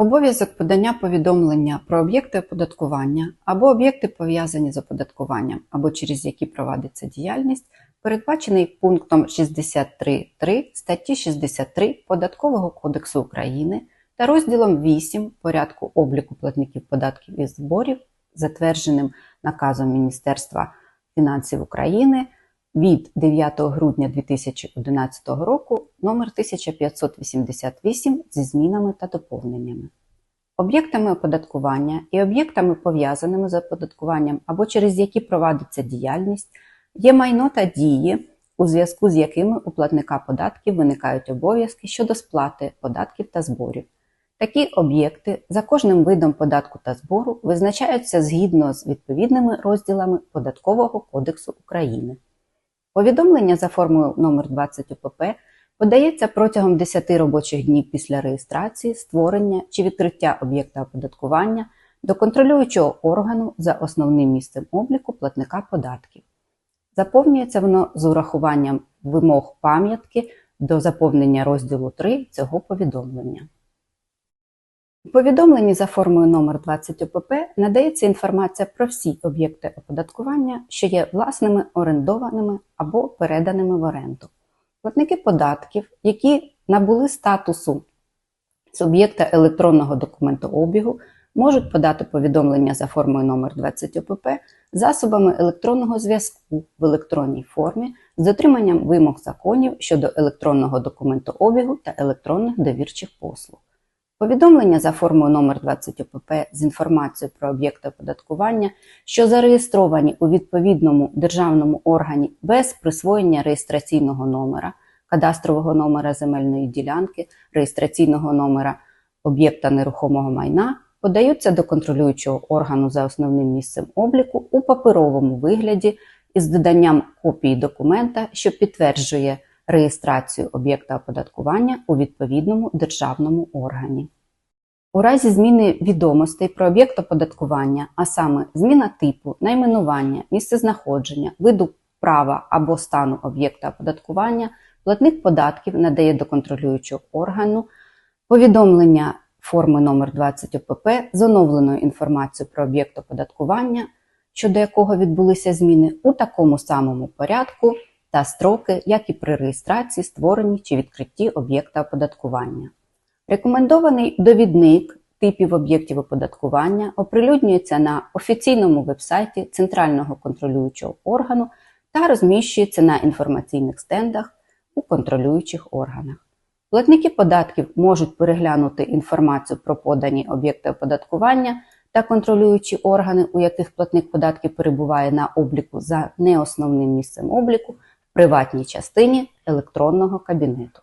Обов'язок подання повідомлення про об'єкти оподаткування або об'єкти пов'язані з оподаткуванням, або через які проводиться діяльність, передбачений пунктом 63.3 статті 63 Податкового кодексу України та розділом 8 порядку обліку платників податків і зборів, затвердженим наказом Міністерства фінансів України від 9 грудня 2011 року номер 1588 зі змінами та доповненнями. Об'єктами оподаткування і об'єктами пов'язаними з оподаткуванням або через які проводиться діяльність є майно та дії, у зв'язку з якими у платника податків виникають обов'язки щодо сплати податків та зборів. Такі об'єкти за кожним видом податку та збору визначаються згідно з відповідними розділами Податкового кодексу України. Повідомлення за формулою номер 20 УПП подається протягом 10 робочих днів після реєстрації, створення чи відкриття об'єкта оподаткування до контролюючого органу за основним місцем обліку платника податків. Заповнюється воно з урахуванням вимог пам'ятки до заповнення розділу 3 цього повідомлення. У повідомленні за формою номер 20 ОПП надається інформація про всі об'єкти оподаткування, що є власними, орендованими або переданими в оренду. Платники податків, які набули статусу суб'єкта електронного документообігу, можуть подати повідомлення за формою номер 20 ОПП засобами електронного зв'язку в електронній формі з дотриманням вимог законів щодо електронного документообігу та електронних довірчих послуг. Повідомлення за формою номер 20 ОПП з інформацією про об'єкти оподаткування, що зареєстровані у відповідному державному органі без присвоєння реєстраційного номера, кадастрового номера земельної ділянки, реєстраційного номера об'єкта нерухомого майна, подаються до контролюючого органу за основним місцем обліку у паперовому вигляді із доданням копії документа, що підтверджує реєстрацію об'єкта оподаткування у відповідному державному органі. У разі зміни відомостей про об'єкт оподаткування, а саме зміна типу, найменування, місцезнаходження, виду права або стану об'єкта оподаткування, платник податків надає до контролюючого органу повідомлення форми номер 20 ОПП з оновленою інформацією про об'єкт оподаткування, щодо якого відбулися зміни у такому самому порядку та строки, як і при реєстрації, створенні чи відкритті об'єкта оподаткування. Рекомендований довідник типів об'єктів оподаткування оприлюднюється на офіційному вебсайті Центрального контролюючого органу та розміщується на інформаційних стендах у контролюючих органах. Платники податків можуть переглянути інформацію про подані об'єкти оподаткування та контролюючі органи, у яких платник податків перебуває на обліку за неосновним місцем обліку приватній частині електронного кабінету.